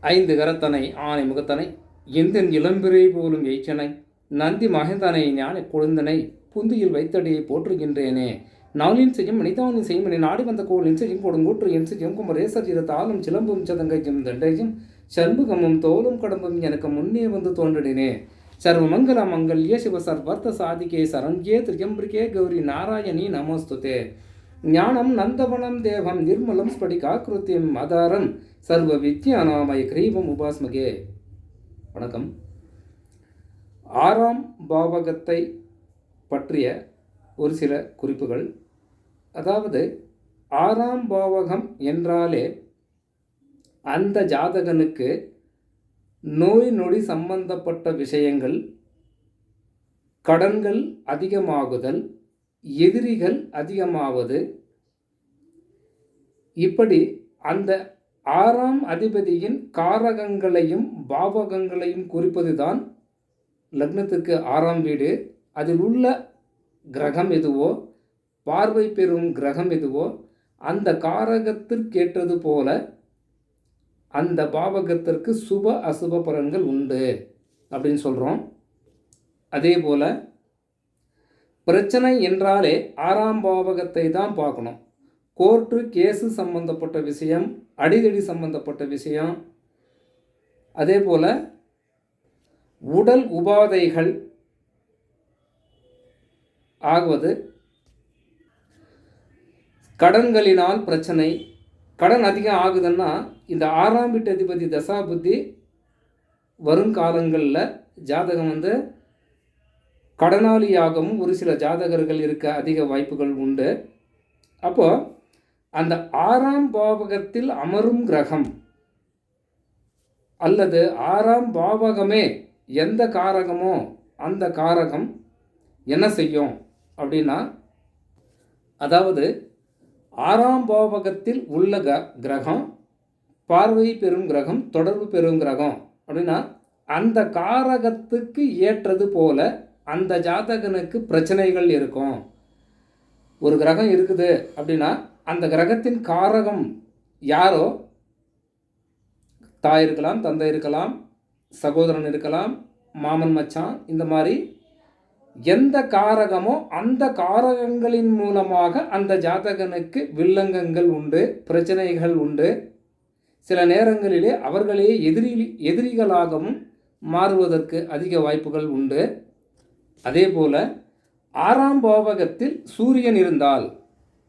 ஐந்து கரத்தனை ஆனை முகத்தனை எந்தன் இளம்பிறை போலும் எய்ச்சனை நந்தி மகந்தனை ஞான கொழுந்தனை புந்தியில் வைத்தடியை போற்றுகின்றேனே. நாளின் செய்யும் மனிதானின் செய்யும் என நாடி வந்த கோளின் போடும் கொடுங்கூற்று என் செய்யும் குமரேசர் இரு தாளும் சிலம்பும் சதங்கையும் தண்டையும் சண்முகமும் தோலும் கடம்பும் எனக்கு முன்னே வந்து தோன்றினே சர்வமங்கல மங்கல்ய சிவ சர்வர்த்த சாதிகே சரண்யே திரியம்பிரிகே கௌரி நாராயணி நமோஸ்துதே. ஞானம் நந்தவனம் தேவம் நிர்மலம் ஸ்படிகாக்கிருத்தியம் மதாரம் சர்வ வித்யானாமய கிரீவம் உபாஸ்மகே. வணக்கம். ஆறாம் பாவகத்தை பற்றிய ஒரு சில குறிப்புகள். அதாவது ஆறாம் பாவகம் என்றாலே அந்த ஜாதகனுக்கு நோய் நொடி சம்பந்தப்பட்ட விஷயங்கள் கடன்கள் அதிகமாகுதல் எதிரிகள் அதிகமாவது இப்படி அந்த ஆறாம் அதிபதியின் காரகங்களையும் பாவகங்களையும் குறிப்பதுதான் லக்னத்துக்கு ஆறாம் வீடு. அதில் உள்ள கிரகம் எதுவோ பார்வை பெறும் கிரகம் எதுவோ அந்த காரகத்திற்கேற்றது போல அந்த பாவகத்திற்கு சுப அசுப பலன்கள் உண்டு அப்படின்னு சொல்கிறோம் அதே போல் பிரச்சனை என்றாலே ஆறாம் பாவகத்தை தான் பார்க்கணும். கோர்ட்டு கேஸு சம்பந்தப்பட்ட விஷயம் அடிதடி சம்பந்தப்பட்ட விஷயம். அதே போல் உடல் உபாதைகள் ஆகுவது கடன்களினால் பிரச்சனை கடன் அதிகம் ஆகுதுன்னா இந்த ஆறாம் வீட்டு அதிபதி தசா புத்தி வருங்காலங்களில் ஜாதகம் வந்து கடனாளியாகவும் ஒரு சில ஜாதகர்கள் இருக்க அதிக வாய்ப்புகள் உண்டு. அப்போது அந்த ஆறாம் பாவகத்தில் அமரும் கிரகம். அல்லது ஆறாம் பாவகமே எந்த காரகமோ அந்த காரகம் என்ன செய்யும் அப்படின்னா அதாவது ஆறாம் பாவகத்தில் உள்ள க கிரகம் பார்வை பெறும் கிரகம் தொடர்பு பெறும் கிரகம் அப்படின்னா அந்த காரகத்துக்கு ஏற்றது போல அந்த ஜாதகனுக்கு பிரச்சனைகள் இருக்கும். ஒரு கிரகம் இருக்குது அப்படின்னா அந்த கிரகத்தின் காரகம் யாரோ? தாய் இருக்கலாம் தந்தை இருக்கலாம் சகோதரன் இருக்கலாம் மாமன் மச்சான் இந்த மாதிரி எந்த காரகமோ அந்த காரகங்களின் மூலமாக அந்த ஜாதகனுக்கு வில்லங்கங்கள் உண்டு பிரச்சனைகள் உண்டு. சில நேரங்களிலே அவர்களே எதிரி எதிரிகளாகவும் மாறுவதற்கு அதிக வாய்ப்புகள் உண்டு. அதே போல் ஆறாம் பாவகத்தில் சூரியன் இருந்தால்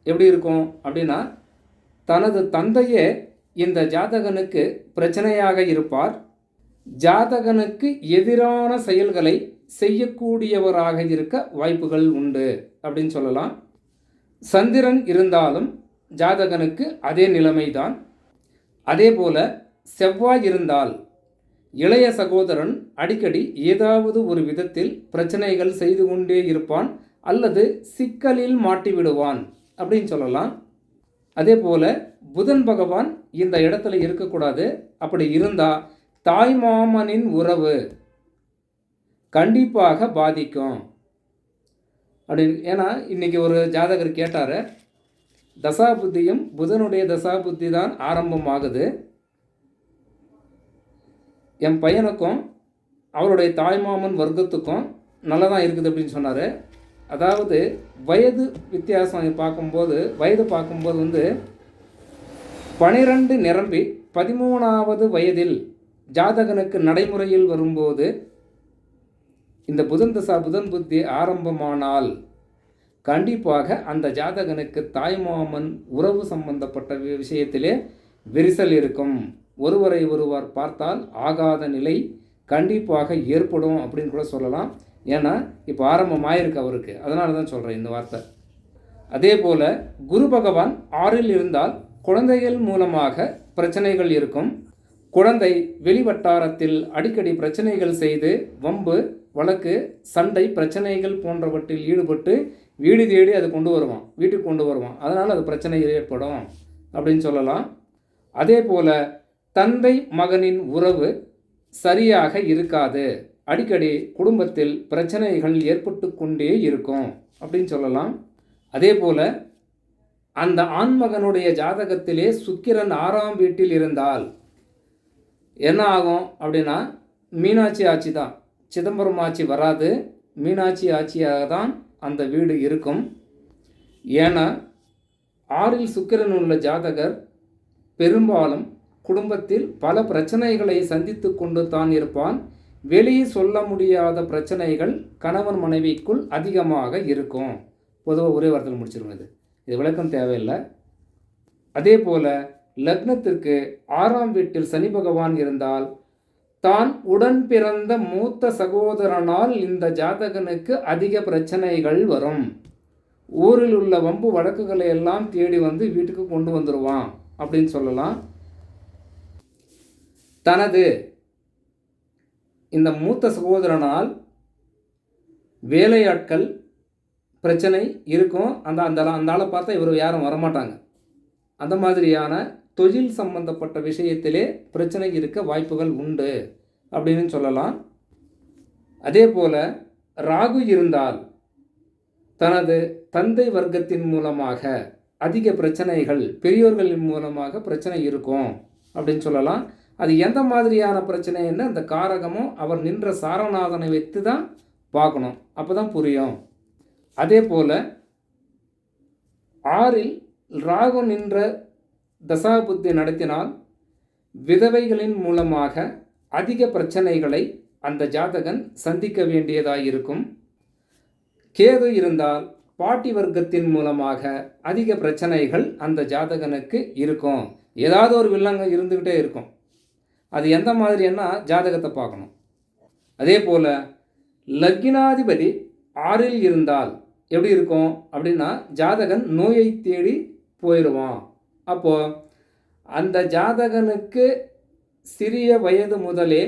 எப்படி இருக்கும் அப்படின்னா தனது தந்தையே இந்த ஜாதகனுக்கு பிரச்சனையாக இருப்பார். ஜாதகனுக்கு எதிரான செயல்களை செய்யக்கூடியவராக இருக்க வாய்ப்புகள் உண்டு அப்படின்னு சொல்லலாம். சந்திரன் இருந்தாலும் ஜாதகனுக்கு அதே நிலைமைதான். அதே போல செவ்வாய் இருந்தால் இளைய சகோதரன் அடிக்கடி ஏதாவது ஒரு விதத்தில் பிரச்சனைகள் செய்து கொண்டே இருப்பான் அல்லது சிக்கலில் மாட்டிவிடுவான். அப்படின்னு சொல்லலாம். அதே போல் புதன் பகவான் இந்த இடத்துல இருக்கக்கூடாது. அப்படி இருந்தால் தாய் மாமனின் உறவு கண்டிப்பாக பாதிக்கும். அப்படின்னு ஏன்னா இன்றைக்கி ஒரு ஜாதகர் கேட்டார் தசாபுத்தியும் புதனுடைய தசாபுத்தி தான் ஆரம்பமாகுது. என் பையனுக்கும் அவருடைய தாய்மாமன் வர்க்கத்துக்கும் நல்லா தான் இருக்குது அப்படின்னு சொன்னார். அதாவது வயது வித்தியாசம் பார்க்கும்போது வயது பார்க்கும்போது வந்து பனிரெண்டு நிரம்பி பதிமூணாவது வயதில் ஜாதகனுக்கு நடைமுறையில் வரும்போது இந்த புதன் தசா புதன் புத்தி ஆரம்பமானால் கண்டிப்பாக அந்த ஜாதகனுக்கு தாய்மாமன் உறவு சம்பந்தப்பட்ட வி- விஷயத்திலே விரிசல் இருக்கும். ஒருவரை ஒருவர் பார்த்தால் ஆகாத நிலை கண்டிப்பாக ஏற்படும் அப்படின்னு கூட சொல்லலாம். ஏன்னா இப்போ ஆரம்பமாயிருக்கு அவருக்கு. அதனால தான் சொல்கிறேன் இந்த வார்த்தை. அதே போல் குரு பகவான் ஆறில் இருந்தால் குழந்தைகள் மூலமாக பிரச்சனைகள் இருக்கும். குழந்தை வெளிவட்டாரத்தில் அடிக்கடி பிரச்சனைகள் செய்து வம்பு வழக்கு சண்டை பிரச்சனைகள் போன்றவற்றில் ஈடுபட்டு வீடு தேடி அது கொண்டு வருவான். வீட்டுக்கு கொண்டு வருவான். அதனால் அது பிரச்சனை ஏற்படும் அப்படின்னு சொல்லலாம். அதே போல் தந்தை மகனின் உறவு சரியாக இருக்காது. அடிக்கடி குடும்பத்தில் பிரச்சனைகள் ஏற்பட்டு கொண்டே இருக்கும் அப்படின்னு சொல்லலாம். அதே போல் அந்த ஆண்மகனுடைய ஜாதகத்திலே சுக்கிரன் ஆறாம் வீட்டில் இருந்தால் என்ன ஆகும் அப்படின்னா மீனாட்சி ஆட்சி தான். சிதம்பரம் ஆட்சி வராது. மீனாட்சி ஆட்சியாக தான் அந்த வீடு இருக்கும். ஏன்னா ஆறில் சுக்கிரன் உள்ள ஜாதகர் பெரும்பாலும் குடும்பத்தில் பல பிரச்சனைகளை சந்தித்து கொண்டு தான் இருப்பான். வெளியே சொல்ல முடியாத பிரச்சனைகள் கணவன் மனைவிக்குள் அதிகமாக இருக்கும். பொதுவாக ஒரே வார்த்தையில் முடிச்சிருங்க இது. இது விளக்கம் தேவையில்லை. அதே போல் லக்னத்திற்கு ஆறாம் வீட்டில் சனி பகவான் இருந்தால் தான் உடன் பிறந்த மூத்த சகோதரனால் இந்த ஜாதகனுக்கு அதிக பிரச்சனைகள் வரும். ஊரில் உள்ள வம்பு வழக்குகளை எல்லாம் தேடி வந்து வீட்டுக்கு கொண்டு வந்துடுவான் அப்படின்னு சொல்லலாம். தனது இந்த மூத்த சகோதரனால் வேலையாட்கள் பிரச்சனை இருக்கும். அந்த அந்த அந்த ஆளை பார்த்தா இவர் யாரும் வரமாட்டாங்க. அந்த மாதிரியான தொழில் சம்பந்தப்பட்ட விஷயத்திலே பிரச்சனை இருக்க வாய்ப்புகள் உண்டு அப்படின்னு சொல்லலாம். அதே போல் ராகு இருந்தால் தனது தந்தை வர்க்கத்தின் மூலமாக அதிக பிரச்சனைகள் பெரியோர்களின் மூலமாக பிரச்சனை இருக்கும் அப்படின்னு சொல்லலாம். அது எந்த மாதிரியான பிரச்சனைன்னு அந்த காரகமும் அவர் நின்ற சாரநாதனை வைத்து தான் பார்க்கணும். அப்போ தான் புரியும். அதே போல் ஆறில் ராகு நின்ற தசாபுத்தி நடத்தினால் விதவைகளின் மூலமாக அதிக பிரச்சனைகளை அந்த ஜாதகன் சந்திக்க வேண்டியதாக இருக்கும். கேது இருந்தால் பாட்டி வர்க்கத்தின் மூலமாக அதிக பிரச்சனைகள் அந்த ஜாதகனுக்கு இருக்கும். ஏதாவது ஒரு வில்லங்க இருந்துக்கிட்டே இருக்கும். அது எந்த மாதிரின்னா ஜாதகத்தை பார்க்கணும். அதே போல் லக்னாதிபதி ஆறில் இருந்தால் எப்படி இருக்கும்? அப்படின்னா ஜாதகன் நோயை தேடி போயிடுவான் அப்போது அந்த ஜாதகனுக்கு சிறிய வயது முதலே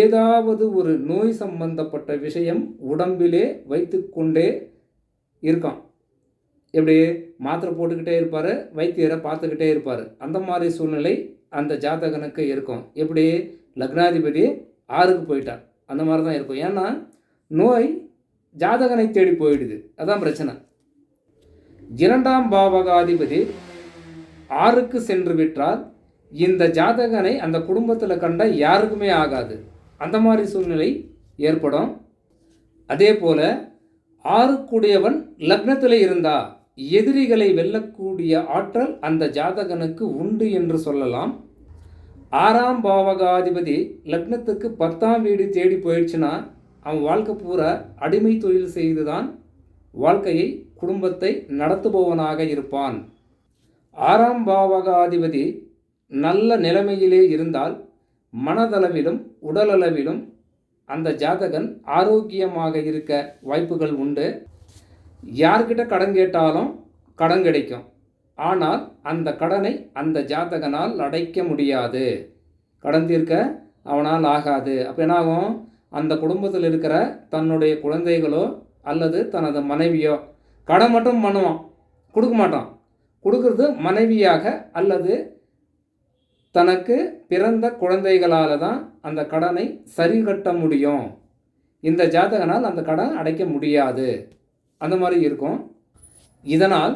ஏதாவது ஒரு நோய் சம்பந்தப்பட்ட விஷயம் உடம்பிலே வைத்துக்கொண்டே இருக்கான். எப்படி? மாத்திரை போட்டுக்கிட்டே இருப்பார் வைத்தியரை பார்த்துக்கிட்டே இருப்பார். அந்த மாதிரி சூழ்நிலை அந்த ஜாதகனுக்கு இருக்கும். எப்படி? லக்னாதிபதி ஆறுக்கு போயிட்டார். அந்த மாதிரி தான் இருக்கும். ஏன்னா நோய் ஜாதகனை தேடி போயிடுது. அதான் பிரச்சனை. இரண்டாம் பாவகாதிபதி ஆறுக்கு சென்று விட்டால் இந்த ஜாதகனை அந்த குடும்பத்தில் கண்ட யாருக்குமே ஆகாது. அந்த மாதிரி சூழ்நிலை ஏற்படும். அதே போல் ஆறுக்குடையவன் லக்னத்தில் இருந்தா எதிரிகளை வெல்லக்கூடிய ஆற்றல் அந்த ஜாதகனுக்கு உண்டு என்று சொல்லலாம். ஆறாம் பாவகாதிபதி லக்னத்துக்கு பத்தாம் வீடு தேடி போயிடுச்சுன்னா அவன் வாழ்க்கை பூரா அடிமை தொழில் செய்துதான் வாழ்க்கையை குடும்பத்தை நடத்துபவனாக இருப்பான். ஆறாம் பாவகாதிபதி நல்ல நிலைமையிலே இருந்தால் மனதளவிலும் உடலளவிலும் அந்த ஜாதகன் ஆரோக்கியமாக இருக்க வாய்ப்புகள் உண்டு. யார்கிட்ட கடன் கேட்டாலும் கடன் கிடைக்கும். ஆனால் அந்த கடனை அந்த ஜாதகனால் அடைக்க முடியாது. கடன் தீர்க்க அவனால் ஆகாது. அப்போ என்னாகும்? அந்த குடும்பத்தில் இருக்கிற தன்னுடைய குழந்தைகளோ அல்லது தனது மனைவியோ கடன் மட்டும் பண்ணுவான். கொடுக்க மாட்டான். கொடுக்கறது மனைவியாக அல்லது தனக்கு பிறந்த குழந்தைகளால் தான் அந்த கடனை சரி கட்ட முடியும். இந்த ஜாதகனால் அந்த கடன் அடைக்க முடியாது. அந்த மாதிரி இருக்கும். இதனால்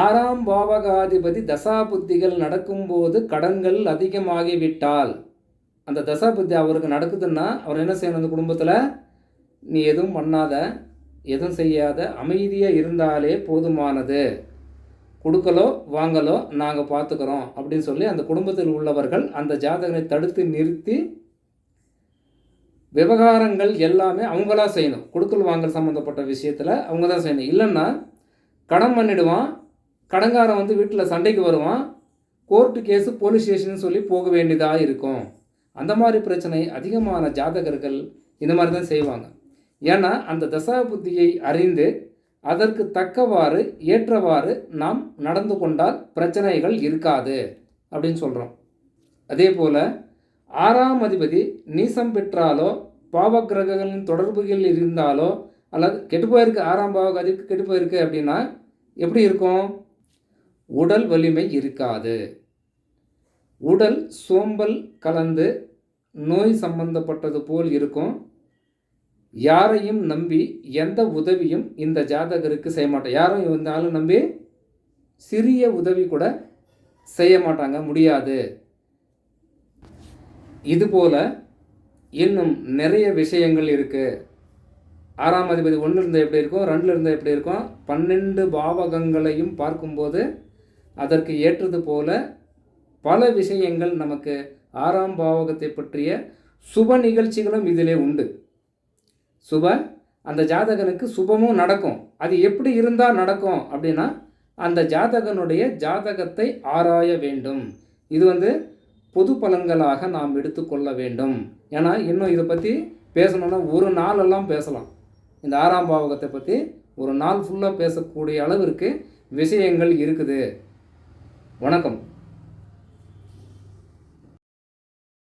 ஆறாம் பாவகாதிபதி தசாபுத்திகள் நடக்கும்போது கடன்கள் அதிகமாகிவிட்டால் அந்த தசாபுத்தி அவருக்கு நடக்குதுன்னா அவர் என்ன செய்யணும்? அந்த குடும்பத்தில் நீ எதுவும் பண்ணாத எதுவும் செய்யாத அமைதியாக இருந்தாலே போதுமானது. கொடுக்கலோ வாங்கலோ நாங்கள் பார்த்துக்குறோம் அப்படின்னு சொல்லி அந்த குடும்பத்தில் உள்ளவர்கள் அந்த ஜாதகனை தடுத்து நிறுத்தி விவகாரங்கள் எல்லாமே அவங்களா செய்யணும். கொடுக்கல் வாங்கல் சம்மந்தப்பட்ட விஷயத்தில் அவங்க தான் செய்யணும். இல்லைன்னா கடன் பண்ணிடுவான் கடங்காரன் வந்து வீட்டில் சண்டைக்கு வருவான் கோர்ட்டு கேஸு போலீஸ் ஸ்டேஷன் சொல்லி போக வேண்டியதாக இருக்கும். அந்த மாதிரி பிரச்சனை அதிகமான ஜாதகர்கள் இந்த மாதிரி தான் செய்வாங்க. ஏன்னா அந்த தசா புத்தியை அறிந்து அதற்கு தக்கவாறு ஏற்றவாறு நாம் நடந்து கொண்டால் பிரச்சனைகள் இருக்காது அப்படின்னு சொல்கிறோம் அதே போல் ஆறாம் அதிபதி நீசம் பெற்றாலோ பாவக்கிரகங்களின் தொடர்புகள் இருந்தாலோ அல்லது கெட்டு போயிருக்கு ஆறாம் பாவகதிக்கு கெட்டு போயிருக்கு அப்படின்னா எப்படி இருக்கும்? உடல் வலிமை இருக்காது. உடல் சோம்பல் கலந்து நோய் சம்பந்தப்பட்டது போல் இருக்கும். யாரையும் நம்பி எந்த உதவியும் இந்த ஜாதகருக்கு செய்ய மாட்டோம். யாரும் இருந்தாலும் நம்பி சிறிய உதவி கூட செய்ய மாட்டாங்க முடியாது. இதுபோல் இன்னும் நிறைய விஷயங்கள் இருக்குது ஆறாம் அதிபதி ஒன்று இருந்தால் எப்படி இருக்கும் ரெண்டில் இருந்தால் எப்படி இருக்கும் பன்னெண்டு பாவகங்களையும் பார்க்கும்போது அதற்கு ஏற்றது போல பல விஷயங்கள் நமக்கு ஆறாம் பாவகத்தை பற்றிய சுப நிகழ்ச்சிகளும் இதிலே உண்டு. சுப அந்த ஜாதகனுக்கு சுபமும் நடக்கும். அது எப்படி இருந்தால் நடக்கும் அப்படின்னா அந்த ஜாதகனுடைய ஜாதகத்தை ஆராய வேண்டும். இது வந்து பொது பலன்களாக நாம் எடுத்துக்கொள்ள வேண்டும். ஏன்னா இன்னும் இதை பற்றி பேசணுன்னா ஒரு நாளெல்லாம் பேசலாம். இந்த ஆறாம் பாவகத்தை பற்றி ஒரு நாள் ஃபுல்லாக பேசக்கூடிய அளவிற்கு விஷயங்கள் இருக்குது. வணக்கம்.